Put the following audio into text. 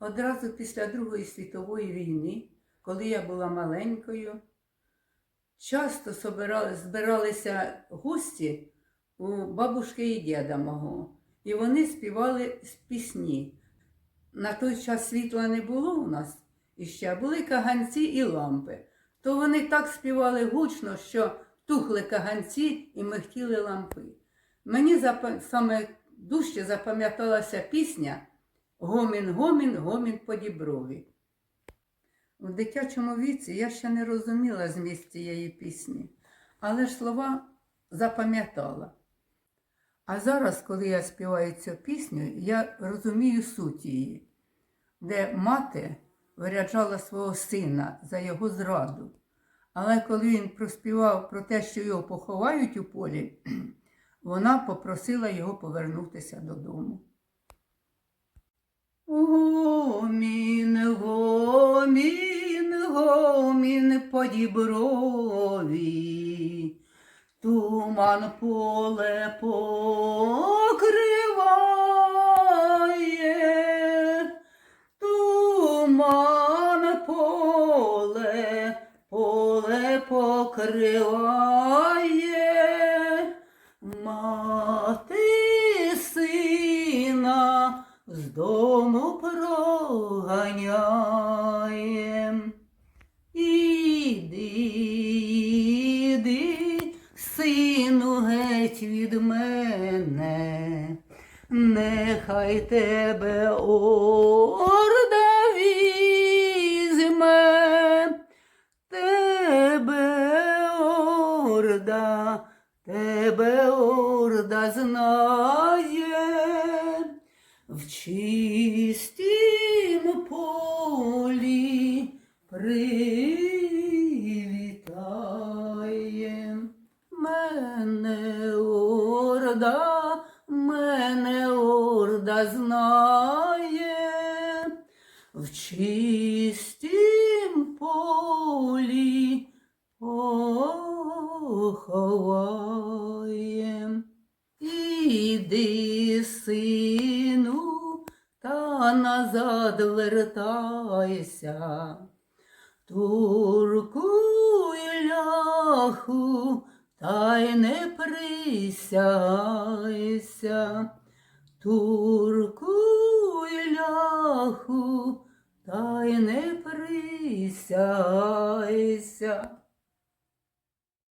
Одразу після Другої світової війни, коли я була маленькою, часто збиралися гості у бабушки і діда мого. І вони співали пісні. На той час світла не було у нас іще, були каганці і лампи. То вони так співали гучно, що тухли каганці і михтіли лампи. Мені запа- саме дужче запам'яталася пісня Гомін, гомін, гомін по діброві. У дитячому віці я ще не розуміла зміст цієї пісні, але слова запам'ятала. А зараз, коли я співаю цю пісню, я розумію суть її, де мати виряджала свого сина за його зраду. Але коли він проспівав про те, що його поховають у полі, вона попросила його повернутися додому. Гомін по діброві, туман поле покриває, туман поле, поле покриває, мати сина з дому проганяє. Геть від мене, нехай тебе орда візьме, тебе орда, тебе орда знає, в чистім полі привітає орда, мене орда знає, в чистім полі поховає. Іди, сину, та назад вертайся, туркуй ляху, та й не присяйся, й ляху, та й не присяйся.